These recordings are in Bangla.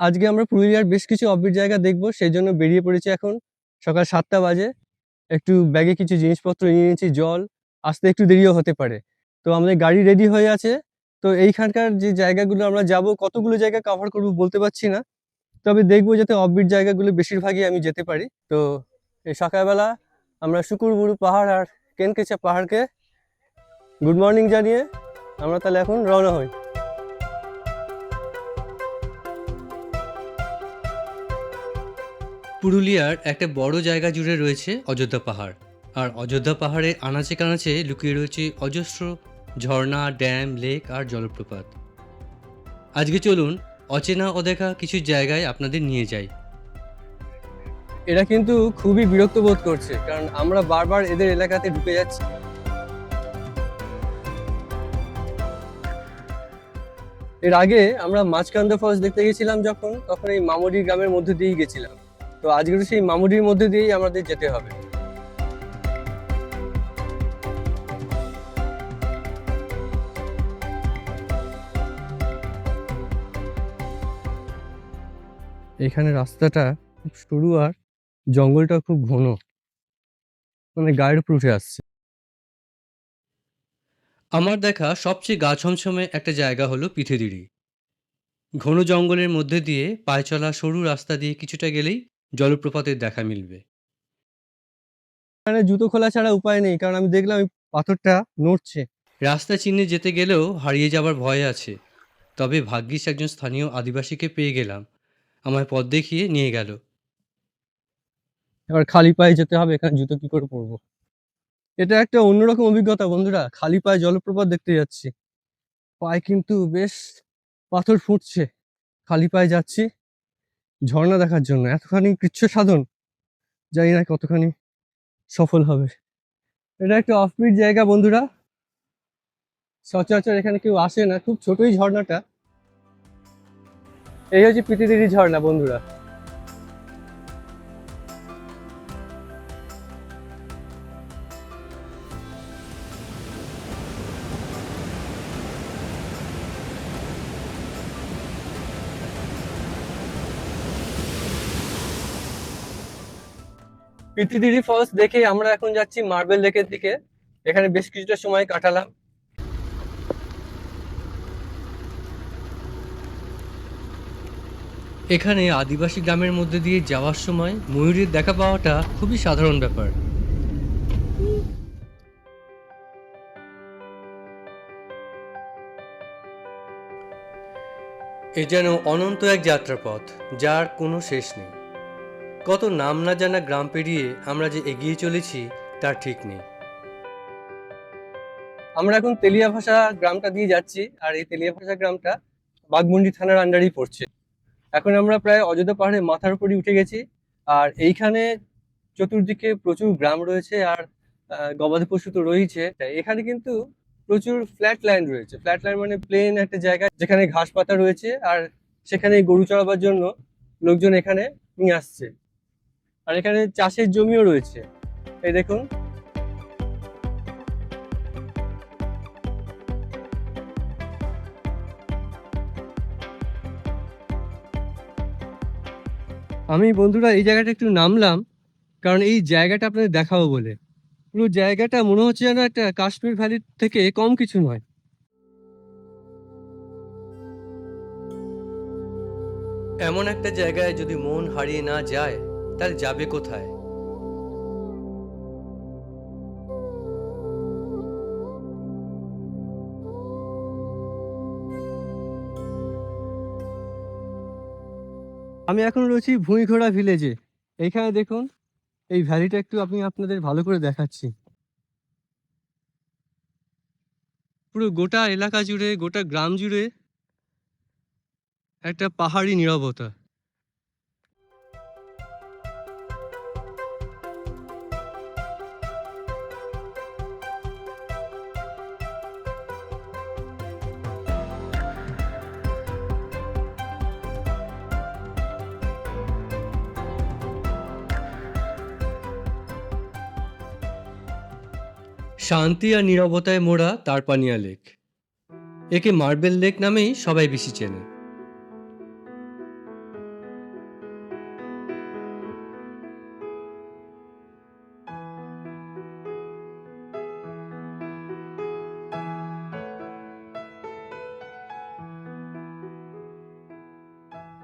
আজকে আমরা পুরুলিয়ার বেশ কিছু অফবিট জায়গা দেখব, সেই জন্য বেরিয়ে পড়েছি এখন। সকাল সাতটা বাজে। একটু ব্যাগে কিছু জিনিসপত্র নিয়ে নিয়েছি, জল। আসতে একটু দেরিও হতে পারে। তো আমাদের গাড়ি রেডি হয়ে আছে। তো এইখানকার যে জায়গাগুলো আমরা যাব, কতগুলো জায়গা কভার করব বলতে পারছি না। তবে দেখব যাতে অফবিট জায়গাগুলো বেশিরভাগই আমি যেতে পারি। তো এই সকালবেলা আমরা শুকুরবুরু পাহাড় আর কেনকেচা পাহাড়কে গুড মর্নিং জানিয়ে আমরা তাহলে এখন রওনা হই। পুরুলিয়ার একটা বড় জায়গা জুড়ে রয়েছে অযোধ্যা পাহাড়। আর অযোধ্যা পাহাড়ে আনাচে কানাচে লুকিয়ে রয়েছে অজস্র ঝর্ণা, ড্যাম, লেক আর জলপ্রপাত। আজকে চলুন অচেনা অদেখা কিছু জায়গায় আপনাদের নিয়ে যাই। এরা কিন্তু খুবই বিরক্ত বোধ করছে, কারণ আমরা বারবার এদের এলাকাতে ঢুকে যাচ্ছি। এর আগে আমরা মাঝকান্দা ফলস দেখতে গেছিলাম যখন, তখন এই মামুডি গ্রামের মধ্যে দিয়েই গেছিলাম। তো আজকে সেই মামুডির মধ্যে দিয়েই আমাদের যেতে হবে। এখানে রাস্তাটা খুব সরু আর জঙ্গলটা খুব ঘন। মানে গায়ের উপর উঠে আসছে। আমার দেখা সবচেয়ে গা ছমছমে একটা জায়গা হলো পিঠেদিড়ি ঘন জঙ্গলের মধ্যে দিয়ে পায়ে চলা সরু রাস্তা দিয়ে কিছুটা গেলেই জলপ্রপাতের দেখা মিলবে। এখানে জুতো খোলা ছাড়া উপায় নেই কারণ আমি দেখলাম ওই পাথরটা নড়ছে। রাস্তা চিহ্নে যেতে গেলেও হারিয়ে যাবার ভয় আছে। তবে ভাগ্যিস একজন স্থানীয় আদিবাসীকে পেয়ে গেলাম। আমায় পথ দেখিয়ে নিয়ে গেল। এবার খালি পায়ে যেতে হবে এখানে জুতো কি করে পরবো? এটা একটা অন্যরকম অভিজ্ঞতা বন্ধুরা খালি পায়ে জলপ্রপাত দেখতে যাচ্ছি। পায়ে কিন্তু বেশ পাথর ফুটছে। খালি পায়ে যাচ্ছি। ঝর্ণা দেখার জন্য, এতখানি কৃচ্ছ সাধন? জানি না কতখানি সফল হবে। এটা একটা অফবিট জায়গা, বন্ধুরা। সচরাচর এখানে কেউ আসে না, খুব ছোটই ঝর্ণাটা। এই হচ্ছে পৃথিবীর ঝর্ণা, বন্ধুরা। পিতিদিরি ফলস দেখে আমরা এখন যাচ্ছি মার্বেল লেকের দিকে। এখানে বেশ কিছুটা সময় কাটালাম। এখানে আদিবাসী গ্রামের মধ্যে দিয়ে যাওয়ার সময় ময়ূরের দেখা পাওয়াটা খুবই সাধারণ ব্যাপার। এ যেন অনন্ত এক যাত্রাপথ, যার কোনো শেষ নেই। কত নাম না জানা গ্রাম পেরিয়ে আমরা যে এগিয়ে চলেছি, তার ঠিক নেই। আমরা এখন তেলিয়া ভাষা গ্রামটা দিয়ে যাচ্ছি, আর এই তেলিয়া ভাষা গ্রামটা বাঘমুন্ডি থানার আন্ডারেই পড়ছে। এখন আমরা প্রায় অযোধ্যা পাহাড়ের মাথার উপরই উঠে গেছি, আর এইখানে চতুর্দিকে প্রচুর গ্রাম রয়েছে, আর গবাদি পশু তো রয়েছে এখানে কিন্তু প্রচুর ফ্ল্যাট ল্যান্ড রয়েছে। ফ্ল্যাট ল্যান্ড মানে প্লেন একটা জায়গা যেখানে ঘাস পাতা রয়েছে, আর সেখানে গরু চড়াবার জন্য লোকজন এখানে নিয়ে আসছে। আর এখানে চাষের জমিও রয়েছে। এই দেখুন। আমি বন্ধুরা এই জায়গাটা একটু নামলাম, কারণ এই জায়গাটা আপনাদের দেখাবো বলে। পুরো জায়গাটা মনে হচ্ছে যেন একটা কাশ্মীর ভ্যালির থেকে কম কিছু নয়। এমন একটা জায়গায় যদি মন হারিয়ে না যায় তাহলে যাবে কোথায়? আমি এখন রয়েছি ভুঁইঘোড়া ভিলেজে। এইখানে দেখুন, এই ভ্যালিটা একটু আমি আপনাদের ভালো করে দেখাচ্ছি। পুরো গোটা এলাকা জুড়ে, গোটা গ্রাম জুড়ে একটা পাহাড়ি নীরবতা। শান্তি আর নিরবতায় মোড়া তারপানিয়া লেক। একে মার্বেল লেক নামেই সবাই বেশি চেনে।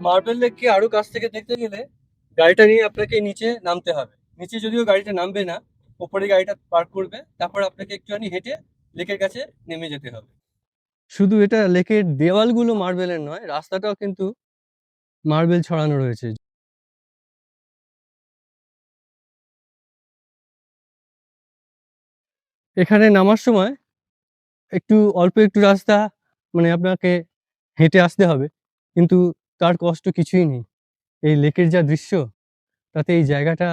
মার্বেল লেককে আরও কাছ থেকে দেখতে গেলে গাড়িটা নিয়ে আপনাকে নিচে নামতে হবে। নিচে যদিও গাড়িটা নামবে না ওপরে গাড়িটা পার্ক করবে, তারপর আপনাকে একটুখানি হেঁটে লেকের কাছে নেমে যেতে হবে। শুধু এটা লেকের দেওয়ালগুলো মার্বেলের নয়, রাস্তাটাও কিন্তু মার্বেল ছড়ানো রয়েছে। এখানে নামার সময় একটু, অল্প একটু রাস্তা মানে আপনাকে হেঁটে আসতে হবে, কিন্তু তার কষ্ট কিছুই নেই। এই লেকের যা দৃশ্য, তাতে এই জায়গাটা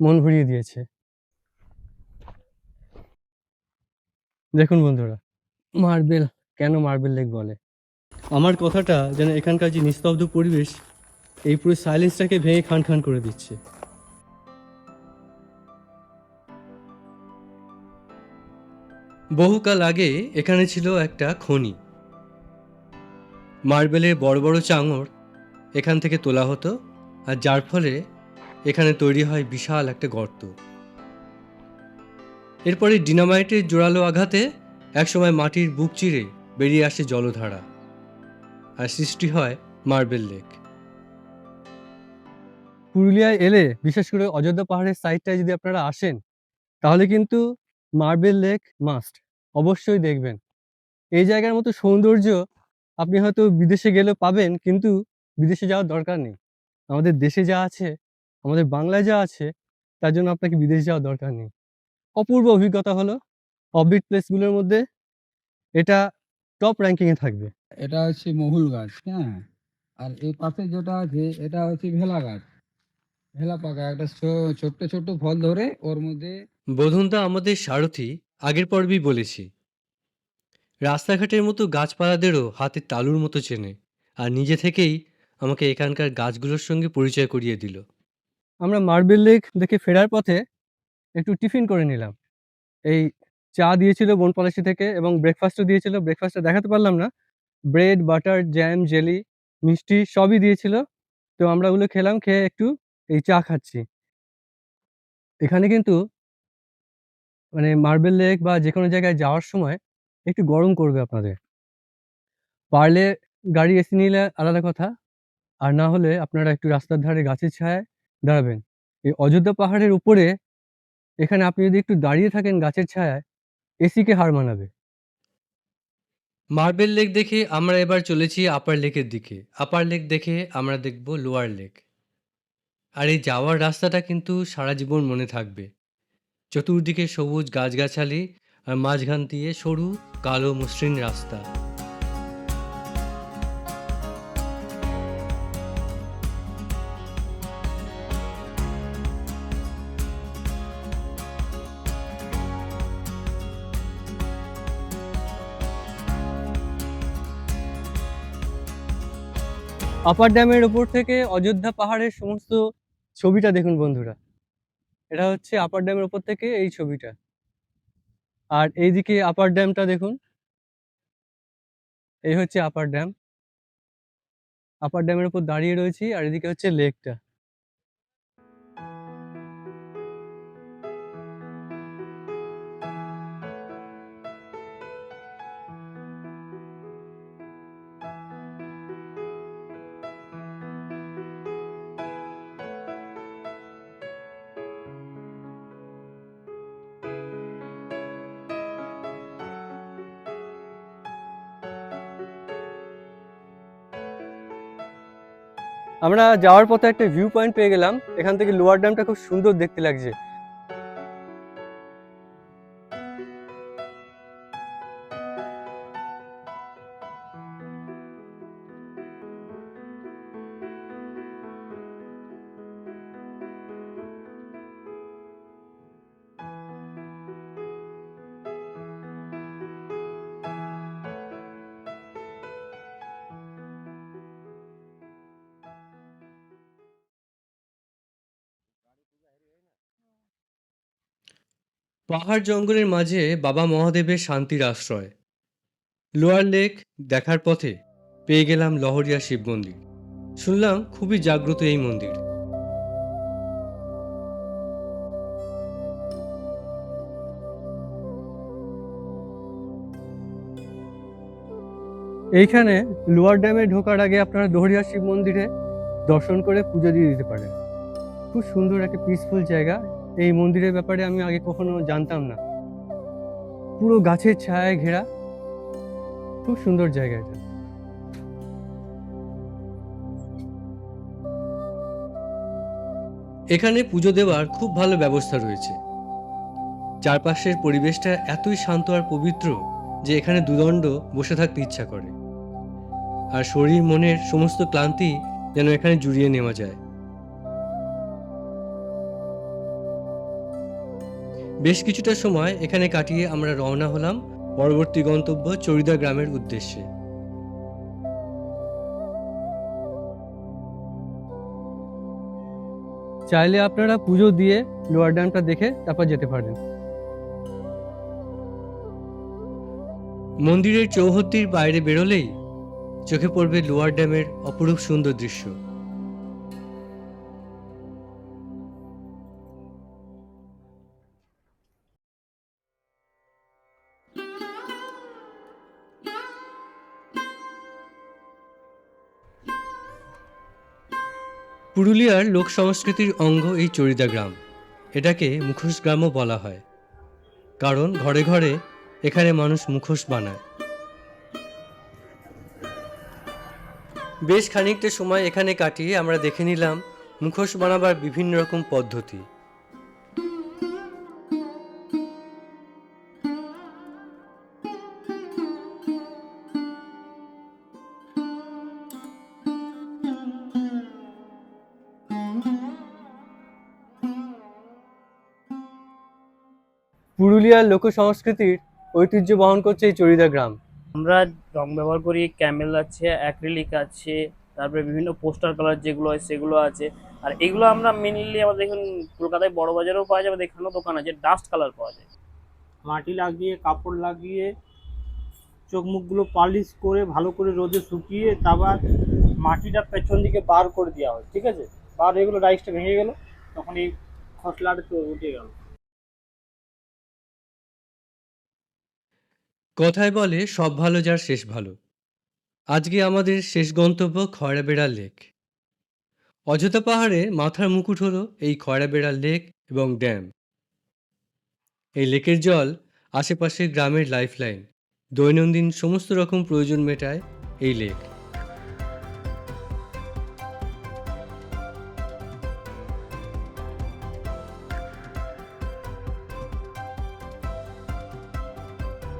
মন ভরিয়ে দিয়েছে। দেখুন বন্ধুরা, মার্বেল, কেন মার্বেল লেক বলে? আমার কথাটা যেন এখানকার যে নিস্তব্ধ পরিবেশ, এই পুরো সাইলেন্সটাকে ভেঙে খান খান করে দিচ্ছে। বহুকাল আগে এখানে ছিল একটা খনি। মার্বেলের বড় বড় চাঙড় এখান থেকে তোলা হতো, আর যার ফলে এখানে তৈরি হয় বিশাল একটা গর্ত। এরপরে ডিনামাইটের জোরালো আঘাতে একসময় মাটির বুক চিরে বেরিয়ে আসে জলধারা আর সৃষ্টি হয় মার্বেল লেক। পুরুলিয়ায় এলে, বিশেষ করে অযোধ্যা পাহাড়ের সাইডটায় যদি আপনারা আসেন, তাহলে কিন্তু মার্বেল লেক মাস্ট অবশ্যই দেখবেন। এই জায়গার মতো সৌন্দর্য আপনি হয়তো বিদেশে গেলে পাবেন, কিন্তু বিদেশে যাওয়ার দরকার নেই। আমাদের দেশে যা আছে, আমাদের বাংলায় যা আছে, তার জন্য আপনাকে বিদেশ যাওয়ার দরকার নেই। অপূর্ব অভিজ্ঞতা হলো অফবিট প্লেসগুলোর মধ্যে এটা টপ র্যাঙ্কিংয়ে থাকবে। এটা হচ্ছে মহুল গাছ হ্যাঁ। আর এই পাশে যেটা আছে এটা হচ্ছে ভেলা গাছ। ভেলা পাকা একটা ছোট্ট ছোট্ট ফল ধরে ওর মধ্যে বোধনদা আমাদের সারথি আগের পর্বেই বলেছি রাস্তাঘাটের মতো গাছপালাদেরও হাতের তালুর মতো চেনে আর নিজে থেকেই আমাকে এখানকার গাছগুলোর সঙ্গে পরিচয় করিয়ে দিল। আমরা মার্বেল লেক দেখে ফেরার পথে একটু টিফিন করে নিলাম। এই চা দিয়েছিল বনপলাশি থেকে এবং ব্রেকফাস্টও দিয়েছিল। ব্রেকফাস্টটা দেখাতে পারলাম না। ব্রেড বাটার জ্যাম জেলি মিষ্টি সবই দিয়েছিল। তো আমরা ওগুলো খেলাম, খেয়ে একটু এই চা খাচ্ছি। এখানে কিন্তু মানে মার্বেল লেক বা যে কোনো জায়গায় যাওয়ার সময় একটু গরম করবে আপনাদের। পারলে গাড়ি এসে নিলে আলাদা কথা। আর না হলে আপনারা একটু রাস্তার ধারে গাছের ছায়ায় দাঁড়াবেন। এই অযোধ্যা পাহাড়ের উপরে এখানে আপনি যদি একটু দাঁড়িয়ে থাকেন গাছের ছায়ায় এসিকে হার মানাবে। মার্বেল লেক দেখে আমরা এবার চলেছি আপার লেকের দিকে। আপার লেক দেখে আমরা দেখব লোয়ার লেক আর এই যাওয়ার রাস্তাটা কিন্তু সারা জীবন মনে থাকবে। চতুর্দিকে সবুজ গাছগাছালি আর মাঝখান দিয়ে সরু, কালো, মসৃণ রাস্তা। আপার ড্যামের ওপর থেকে অযোধ্যা পাহাড়ের সমস্ত ছবিটা দেখুন বন্ধুরা। এটা হচ্ছে আপার ড্যামের ওপর থেকে এই ছবিটা। আর এইদিকে আপার ড্যামটা দেখুন। এই হচ্ছে আপার ড্যাম আপার ড্যামের উপর দাঁড়িয়ে রয়েছি আর এদিকে হচ্ছে লেকটা আমরা যাওয়ার পথে একটা ভিউ পয়েন্ট পেয়ে গেলাম। এখান থেকে লোয়ার ড্যামটা খুব সুন্দর দেখতে লাগছে। পাহাড় জঙ্গলের মাঝে বাবা মহাদেবের শান্তির আশ্রয়। লোয়ার লেক দেখার পথে পেয়ে গেলাম লহরিয়া শিব মন্দির। শুনলাম খুবই জাগ্রত এই মন্দির। এইখানে লোয়ার ড্যামে ঢোকার আগে আপনারা দহরিয়া শিব মন্দিরে দর্শন করে পুজো দিয়ে দিতে পারেন। খুব সুন্দর একটা পিসফুল জায়গা। এই মন্দিরের ব্যাপারে আমি আগে কখনো জানতাম না। পুরো গাছের ছায়ায় ঘেরা, খুব সুন্দর জায়গা এটা। এখানে পুজো দেওয়ার খুব ভালো ব্যবস্থা রয়েছে। চারপাশের পরিবেশটা এতই শান্ত আর পবিত্র যে এখানে দুদণ্ড বসে থাকতে ইচ্ছা করে। আর শরীর, মনের সমস্ত ক্লান্তি যেন এখানে জুড়িয়ে নেওয়া যায়। বেশ কিছুটা সময় এখানে কাটিয়ে আমরা রওনা হলাম পরবর্তী গন্তব্য চরিদা গ্রামের উদ্দেশ্যে। চাইলে আপনারা পুজো দিয়ে লোয়ার ড্যামটা দেখে তারপর যেতে পারেন। মন্দিরের চৌহদ্দির বাইরে বেরোলেই চোখে পড়বে লোয়ার ড্যামের অপরূপ সুন্দর দৃশ্য। পুরুলিয়ার লোক সংস্কৃতির অঙ্গ এই চরিদা গ্রাম। এটাকে মুখোশ গ্রামও বলা হয়। কারণ ঘরে ঘরে এখানে মানুষ মুখোশ বানায়। বেশ খানিকটা সময় এখানে কাটিয়ে আমরা দেখে নিলাম মুখোশ বানাবার বিভিন্ন রকম পদ্ধতি। পুরুলিয়ার লোক সংস্কৃতির ঐতিহ্য বহন করছে এই চরিদা গ্রাম। আমরা রং ব্যবহার করি ক্যামেল আছে অ্যাক্রিলিক আছে তারপরে বিভিন্ন পোস্টার কালার যেগুলো হয় সেগুলো আছে। আর এগুলো আমরা মেনলি আমাদের দেখুন কলকাতায় বড় বাজারেও পাওয়া যাবে এখানেও দোকান আছে ডাস্ট কালার পাওয়া যায়। মাটি লাগিয়ে কাপড় লাগিয়ে চোখ মুখগুলো পালিশ করে ভালো করে রোদে শুকিয়ে তারপর মাটিটা পেছন দিকে বার করে দেওয়া হয় ঠিক আছে? বার হয়ে গেলো রাইসটা ভেঙে গেল তখন এই খসলাটা তো উঠে গেল। কথায় বলে, সব ভালো যার শেষ ভালো। আজকে আমাদের শেষ গন্তব্য খয়রাবেড়া লেক। অযোধ্যা পাহাড়ে মাথার মুকুট হলো এই খয়রাবেড়া লেক এবং ড্যাম। এই লেকের জল আশেপাশের গ্রামের লাইফলাইন। দৈনন্দিন সমস্ত রকম প্রয়োজন মেটায় এই লেক।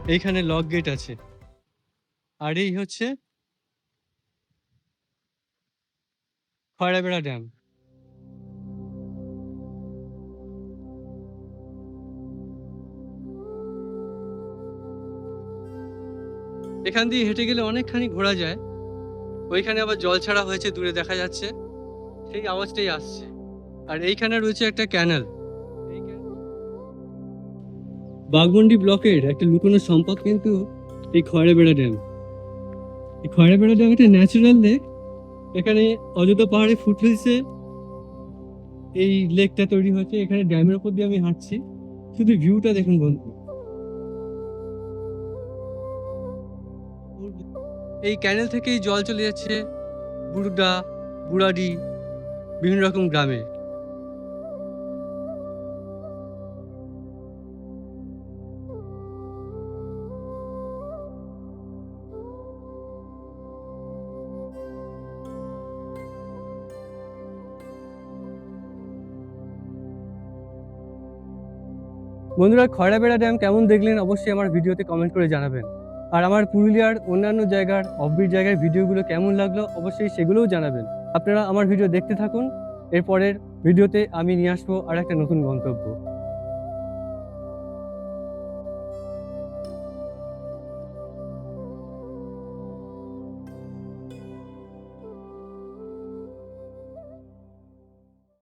এইখানে লক গেট আছে। আর এই হচ্ছে খয়রাবেড়া ড্যাম এখান দিয়ে হেঁটে গেলে অনেকখানি ঘোরা যায়। ওইখানে আবার জল ছাড়া হয়েছে, দূরে দেখা যাচ্ছে। সেই আওয়াজটাই আসছে। আর এইখানে রয়েছে একটা ক্যানেল বাগমন্ডি ব্লকের একটা লুকোনো সম্পদ কিন্তু এই খয়রাবেড়া ড্যাম। এই খয়রাবেড়া ড্যাম একটা ন্যাচারাল লেক এখানে অযোধ্যা পাহাড়ে ফুটহিলসে এই লেকটা তৈরি হয়েছে। এখানে ড্যামের উপর দিয়ে আমি হাঁটছি। শুধু ভিউটা দেখুন বন্ধু। এই ক্যানেল থেকেই জল চলে যাচ্ছে। বুড়ুডা বুড়াডি, বিভিন্ন রকম গ্রামে। বন্ধুরা খয়রাবেড়া ড্যাম কেমন দেখলেন অবশ্যই আমার ভিডিওতে কমেন্ট করে জানাবেন। আর আমার পুরুলিয়ার অন্যান্য জায়গার অফবিট জায়গার ভিডিওগুলো কেমন লাগল অবশ্যই সেগুলোও জানাবেন। আপনারা আমার ভিডিও দেখতে থাকুন, এরপরের ভিডিওতে আমি নিয়ে আসব আর একটা নতুন গন্তব্য।